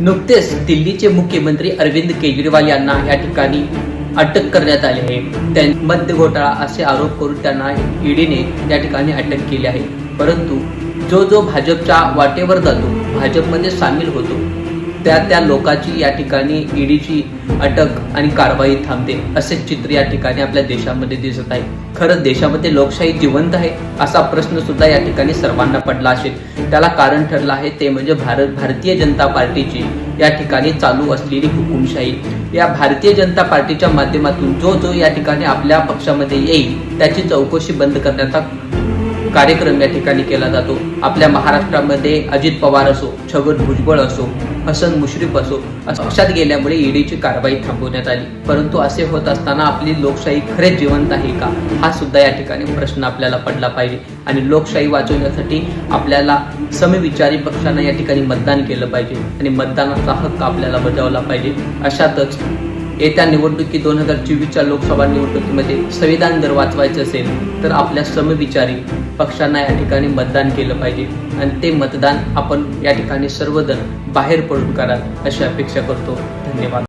नुकतेच दिल्लीचे मुख्यमंत्री अरविंद केजरीवाल यांना या ठिकाणी अटक करण्यात आली आहे. त्यां मद्य घोटाळा असे आरोप करून त्यांना ईडीने या ठिकाणी अटक केली आहे. परंतु जो जो भाजपच्या वाटेवर जातो भाजपमध्ये सामील होतो त्या त्या लोकांची या ठिकाणी ईडीची अटक आणि कारवाई थांबते असे चित्र या ठिकाणी आपल्या देशामध्ये दिसत आहे. खरंच देशामध्ये लोकशाही जिवंत आहे असा प्रश्न सुद्धा या ठिकाणी सर्वांना पडला असेल. त्याला कारण ठरलं आहे ते म्हणजे भारत भारतीय जनता पार्टीची या ठिकाणी चालू असलेली हुकुमशाही. या भारतीय जनता पार्टीच्या माध्यमातून जो जो या ठिकाणी आपल्या पक्षामध्ये येईल त्याची चौकशी बंद करण्याचा कार्यक्रम या ठिकाणी केला जातो. आपल्या महाराष्ट्रामध्ये अजित पवार असो छगन भुजबळ असो हसन मुश्रीफ असो असं पक्षात गेल्यामुळे ईडीची कारवाई थांबवण्यात आली. परंतु असे होत असताना आपली लोकशाही खरेच जिवंत आहे का? हा सुद्धा या ठिकाणी प्रश्न आपल्याला पडला पाहिजे. आणि लोकशाही वाचवण्यासाठी आपल्याला समविचारी पक्षांना या ठिकाणी मतदान केलं पाहिजे. आणि मतदानाचा हक्क आपल्याला बजावला पाहिजे. अशातच येत्या निवडणुकी दोन हजार चोवीसच्या लोकसभा निवडणुकीमध्ये संविधान जर वाचवायचं असेल तर आपल्या समविचारी पक्षांना या ठिकाणी मतदान केलं पाहिजे. आणि ते मतदान आपण या ठिकाणी सर्वजण बाहेर पडून कराल अशी अपेक्षा करतो. धन्यवाद.